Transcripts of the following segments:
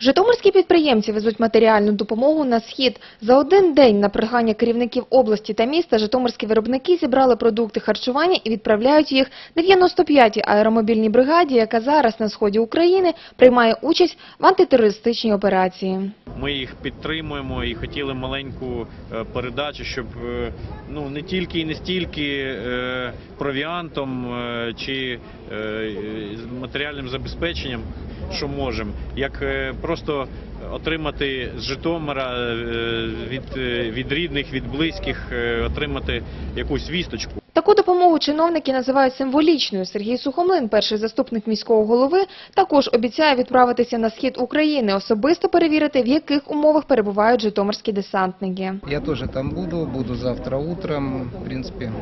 Житомирські підприємці везуть матеріальну допомогу на схід. За один день на прохання керівників області та міста житомирські виробники зібрали продукти харчування і відправляють їх 95-й аеромобільній бригаді, яка зараз на сході України приймає участь в антитерористичній операції. Ми їх підтримуємо і хотіли маленьку е, передачу, щоб е, ну не тільки і не стільки е, провіантом чи матеріальним забезпеченням, що можемо, як просто отримати з Житомира е, від, е, від рідних, від близьких, е, отримати якусь вісточку. Таку допомогу чиновники називають символічною. Сергій Сухомлин, перший заступник міського голови, також обіцяє відправитися на схід України, особисто перевірити, в яких умовах перебувають житомирські десантники. Я тоже там буду, буду завтра утром, в принципе.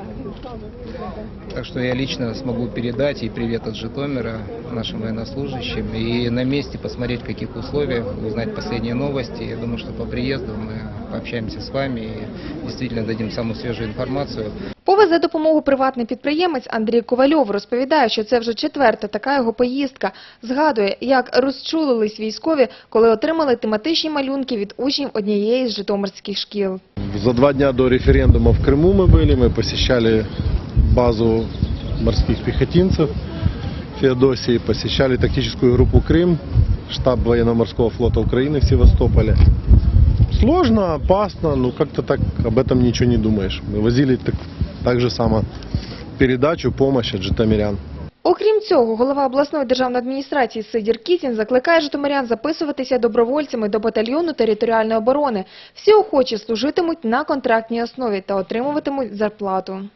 Так что я лично смогу передать и привет от Житомира нашим военнослужащим. И на месте посмотреть, в каких условиях, узнать последние новости. Я думаю, что по приезду мы пообщаемся с вами и действительно дадим самую свежую информацию. Повезе допомогу приватний підприємець Андрій Ковальов розповідає, що це вже четверта така його поїздка. Згадує, як розчулились військові, коли отримали тематичні малюнки від учнів однієї з житомирських шкіл. За два дня до референдума в Крыму мы были, мы посещали базу морских пехотинцев Феодосии, посещали тактическую группу Крым, штаб военно-морского флота Украины в Севастополе. Сложно, опасно, но как-то так об этом ничего не думаешь. Мы возили так, так же само передачу, помощь от житомирян. Окрім цього, голова обласної державної адміністрації Сидір Кітін закликає житомирян записуватися добровольцями до батальйону територіальної оборони. Всі охочі служитимуть на контрактній основі та отримуватимуть зарплату.